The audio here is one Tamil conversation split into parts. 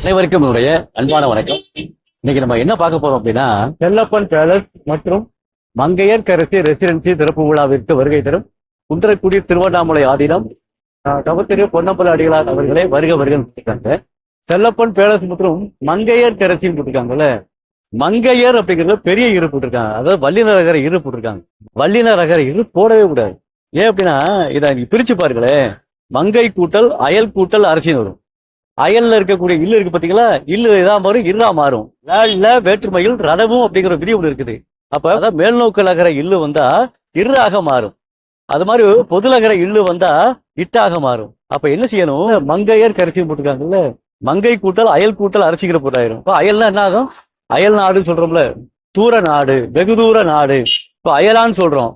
அனைவருக்கும் என்னுடைய அன்பான வணக்கம். இன்னைக்கு நம்ம என்ன பார்க்க போறோம் அப்படின்னா செல்லப்பன் பேலஸ் மற்றும் மங்கையர் கரசி ரெசிடென்சி திறப்பு விழாவிற்கு வருகை தரும் குன்றக்குடி திருவண்ணாமலை ஆதீனம் ஆஹ், தவத்திரு பொன்னம்பல அடிகளார் அவர்களே வருக வருகன்னு செல்லப்பன் பேலஸ் மற்றும் மங்கையர் கரசின்னு போட்டிருக்காங்கல்ல மங்கையர் அப்படிங்கிறது பெரிய இரு போட்டிருக்காங்க. அதாவது வல்லினரகர இரு போட்டிருக்காங்க. வல்லினரகர இரு போடவே கூடாது. ஏன் அப்படின்னா இதை பிரிச்சு பாருங்களேன். மங்கை கூட்டல் அயல் கூட்டல் அரசின்னு வரும். அயல்ல இருக்கக்கூடிய இல்லு இருக்கு பாத்தீங்களா? இல்லு இதா மாறும் இருளா மாறும். வேல்ல வேற்றுமையில் ரடவும் அப்படிங்கிற விதி ஒண்ணு இருக்குது. அப்ப அதான் மேல்நோக்கு நகர இல்லு வந்தா இருளாக மாறும். அது மாதிரி பொதுநகர இல்லு வந்தா இட்டாக மாறும். அப்ப என்ன செய்யணும்? மங்கையர் கரிசி போட்டிருக்காங்கல்ல? மங்கை கூட்டல் அயல் கூட்டல் அரசிக்கிற பொருளாயிரும் இப்ப அயல்னா என்ன ஆகும்? அயல் நாடு சொல்றோம்ல. தூர நாடு வெகு தூர நாடு. இப்ப அயலான்னு சொல்றோம்.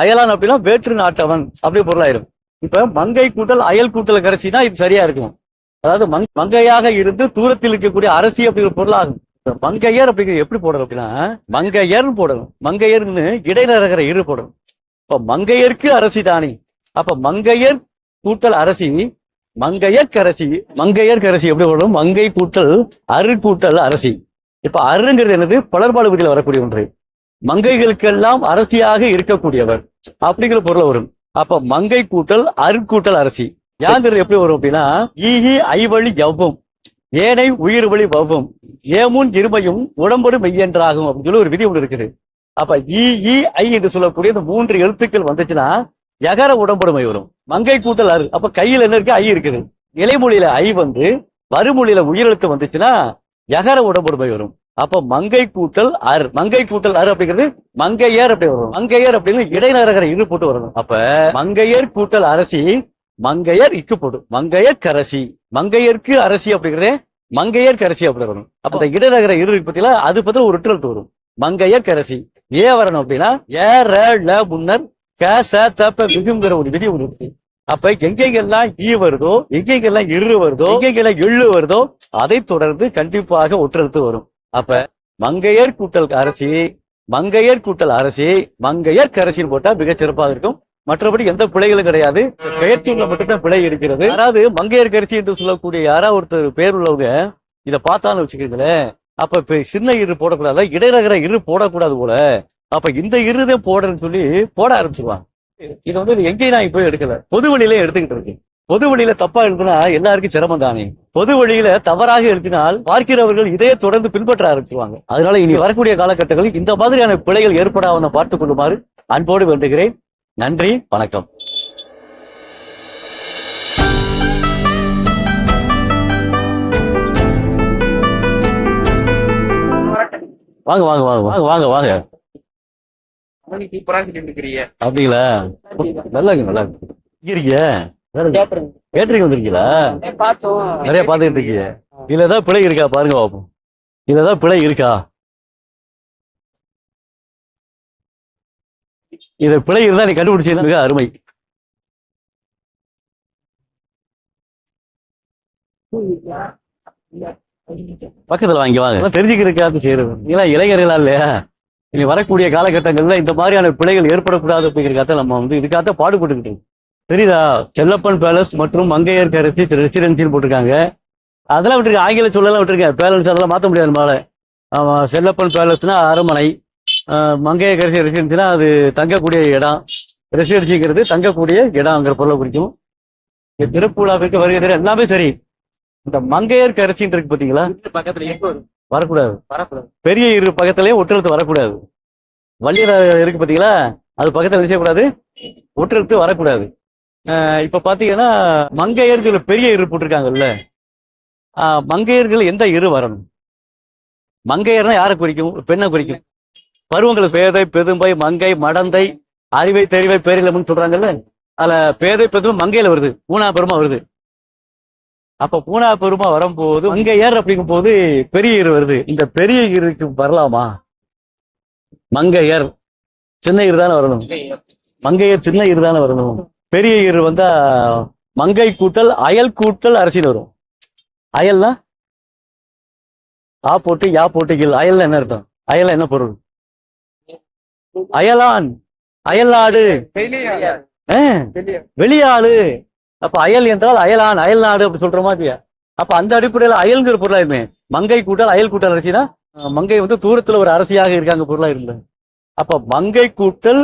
அயலான் அப்படின்னா வேற்று நாட்டவன் அப்படி பொருளாயிரும். இப்ப மங்கை கூட்டல் அயல் கூட்டல் கரைசினா இது சரியா இருக்கும். அதாவது மங்கையாக இருந்து தூரத்தில் இருக்கக்கூடிய அரசி அப்படிங்கிற பொருளாகும். மங்கையர் அப்படிங்கிறது எப்படி போடணும் அப்படின்னா மங்கையர்னு போடணும். மங்கையர்னு இடைநரகர இரு போடணும். இப்ப மங்கையருக்கு அரசி தானே. அப்ப மங்கையர் கூட்டல் அரசி. மங்கையர் கரசி. மங்கையர் கரசி எப்படி போடணும்? மங்கை கூட்டல் அரு கூட்டல் அரசி. இப்ப அருங்கிறது என்னது? பலர்பாடு விதியில் வரக்கூடிய ஒன்று. மங்கைகளுக்கெல்லாம் அரசியாக இருக்கக்கூடியவர். அப்படிங்கிற பொருள் வரும். அப்ப மங்கை கூட்டல் அருக்கூட்டல் அரசி. யாங்கிறது எப்படி வரும் அப்படின்னா ஈஹி ஐவழி ஜவ்வம். ஏனை உயிர் வழி வவ்வும். ஏமுன் இருமையும் உடம்பொடு மெய்யென்றாகும் அப்படின்னு சொல்லி ஒரு விதி ஒன்று இருக்குது. அப்ப ஈ ஐ என்று சொல்லக்கூடிய இந்த மூன்று எழுத்துக்கள் வந்துச்சுன்னா எகர உடம்பொடுமை வரும். மங்கை கூட்டல் அரு. அப்ப கையில் என்ன இருக்கு? ஐ இருக்குது. இலைமொழியில ஐ வந்து வறுமொழியில உயிரெழுத்து வந்துச்சுன்னா எகர உடம்பொடுமை வரும். அப்ப மங்கை கூட்டல் அர். மங்கை கூட்டல் அர் அப்படிங்கிறது மங்கையர் அப்படி வரும். மங்கையர் அப்படின்னு இடைநரகர இரு போட்டு வரணும். அப்ப மங்கையர் கூட்டல் அரசி மங்கையர் இக்கு போடும் மங்கையர் கரசி. மங்கையருக்கு அரசி அப்படிங்கிறதே மங்கையர் கரசி அப்படி வரணும் அப்ப இந்த இடைநகர இரு பத்தியில அது பத்தி ஒரு ரிட்டல் வரும். மங்கையர் கரசி. ஏ வரணும் அப்படின்னா ஏ ர ல முன்னர் க ச தப்ப விகுங்கிற ஒரு விதி ஒன்று இருக்கு. அப்ப எங்கெங்கெல்லாம் ஈ வருதோ எங்கெங்கெல்லாம் இரு வருதோ எங்கெங்கெல்லாம் எள்ளு வருதோ அதை தொடர்ந்து கண்டிப்பாக ஒற்றெழுத்து வரும். அப்ப மங்கையர் கூட்டல் அரசி மங்கையர் கூட்டல் அரசி மங்கையர் கரசின்னு போட்டா மிகச் சிறப்பாக இருக்கும். மற்றபடி எந்த பிழைகளும் கிடையாது. பெயர்ச்சியில மட்டும்தான் பிழை இருக்கிறது. யாராவது மங்கையர் கரிசி என்று சொல்லக்கூடிய யாராவது ஒருத்தர் பேர் உள்ளவங்க இதை பார்த்தாலும் வச்சுக்கீங்களேன். அப்ப இப்ப சின்ன இரு போடக்கூடாது? இடைநகர இரு போடக்கூடாது போல. அப்ப இந்த இருதான் போடுறேன்னு சொல்லி போட ஆரம்பிச்சிருவாங்க. இது வந்து எங்கேயும் நான் போய் எடுக்கல. பொது வழியில எடுத்துக்கிட்டு இருக்கு பொது வழியில தப்பா எழுதுனா எல்லாருக்கும் சிரமம் தானே. பொது வழியில தவறாக எழுதினால் பார்க்கிறவர்கள் இதையே தொடர்ந்து பின்பற்ற ஆரம்பிச்சிருவாங்க. அதனால இனி வரக்கூடிய காலகட்டங்களில் இந்த மாதிரியான பிழைகள் ஏற்படாம பார்த்துக் கொள்ளுமாறு அன்போடு வேண்டுகிறேன். நன்றி வணக்கம். வாங்க வாங்க வாங்க வாங்க வாங்க வாங்க. அப்படிங்களா? நல்லா இருக்கு இருக்கீங்க? கேட்டரிங் வந்திருக்கீங்களா? நிறைய பார்த்துக்கிட்டு இருக்கீங்க. இதுல ஏதாவது பிழை இருக்கா? பாருங்க பாப்போம். இதுல ஏதாவது பிழை இருக்கா? இது பிழை இருந்தா நீ கண்டுபிடிச்சீங்கன்னா மிக அருமை. பக்கத்துல வாங்கி வாங்க. தெரிஞ்சுக்கிறதுக்காக செய்யறது. இல்ல இளைஞர்களா இல்லையா? இனி வரக்கூடிய காலகட்டங்கள்ல இந்த மாதிரியான பிழைகள் ஏற்படக்கூடாது அப்படிங்கிறதுக்காக நம்ம வந்து இதுக்காக பாடுபட்டுக்கிட்டு. தெரியுதா? செல்லப்பன் பேலஸ் மற்றும் மங்கையர் கரசி ரெசிடென்சின்னு போட்டிருக்காங்க. அதெல்லாம் விட்டுருக்க ஆங்கில சொல்லலாம் விட்டுருக்கேன் பேலன்ஸ் அதெல்லாம் மாற்ற முடியாது நம்மளால. ஆமா செல்லப்பன் பேலஸ்னா அரண்மனை. ஆஹ் மங்கையர் கரசி ரெசிடென்சினா அது தங்கக்கூடிய இடம். ரெசிடென்சிங்கிறது தங்கக்கூடிய இடம்ங்கிற பொருளை குறிக்கும். இங்க திறப்பு விழாவிற்கு வருகை தர எல்லாமே சரி. இந்த மங்கையர் கரசின்னு இருக்கு பாத்தீங்களா பக்கத்துல வரக்கூடாது. வரக்கூடாது. பெரிய இரு பக்கத்துலயும் ஒற்றெழுத்து வரக்கூடாது. வள்ளியர் இருக்கு பாத்தீங்களா அது பக்கத்துல செய்யக்கூடாது ஒற்றெழுத்து வரக்கூடாது. இப்ப பாத்தீங்கன்னா மங்கையர்கள் பெரிய இரு போட்டிருக்காங்கல்ல. மங்கையர்கள் எந்த இரு வரணும்? மங்கையர்னா யாரை குறிக்கும்? பெண்ணை குறிக்கும். பருவங்கள் பேதை பெதும்பை மங்கை மடந்தை அறிவை தெரிவை பேரிலம்னு சொல்றாங்கல்ல? அதுல பேதை பெதும்பை மங்கையில வருது. பூனா பெருமா வருது. அப்ப பூனா பெருமா வரும்போது மங்கையர் அப்படிங்கும் போது பெரிய இரு வருது. இந்த பெரிய இருக்கு வரலாமா? மங்கையர் சின்ன இரு தானே வரணும். மங்கையர் சின்ன இரு தானே வரணும். பெரிய இரு வந்தா மங்கை கூட்டல் அயல் கூட்டல் அரசியல் வரும். அயல்னா ஆ போட்டு யா போட்டு இல் அயல்னா என்ன அர்த்தம்? அயல்னா என்ன பொருள்? அயலான் அயல்நாடு. வெளியாளு. அப்ப அயல் என்றால் அயலான் அயல் நாடு அப்படி சொல்ற மாதிரியா அப்ப அந்த அடிப்படையில அயல்ங்கிற பொருளாயுமே. மங்கை கூட்டல் அயல் கூட்டல் அரசினா மங்கை வந்து தூரத்துல ஒரு அரசியாக இருக்காங்க பொருளா இருக்குல்ல அப்ப மங்கை கூட்டல்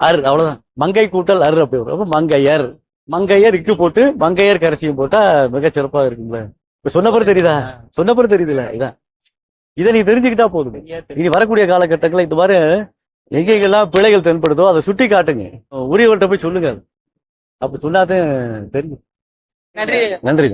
அர் அவ்வளவுதான். மங்கை கூட்டல் அர் அப்படி வரும். அப்ப மங்கையர். மங்கையர் இக்கு போட்டு மங்கையர் கரசியும் போட்டா மிகச் சிறப்பா இருக்குங்களே இப்ப சொன்ன பிறகு தெரியுதா? சொன்ன பிறகு தெரியுதுல்ல? இதான். இதை நீ தெரிஞ்சுக்கிட்டா போதும். இனி வரக்கூடிய காலகட்டங்களில் இந்த மாதிரி எங்கெங்கெல்லாம் பிழைகள் தென்படுதோ அதை சுட்டி காட்டுங்க. உரியவர்கிட்ட போய் சொல்லுங்க. அப்படி சொன்னாதான் தெரியும். நன்றி. நன்றி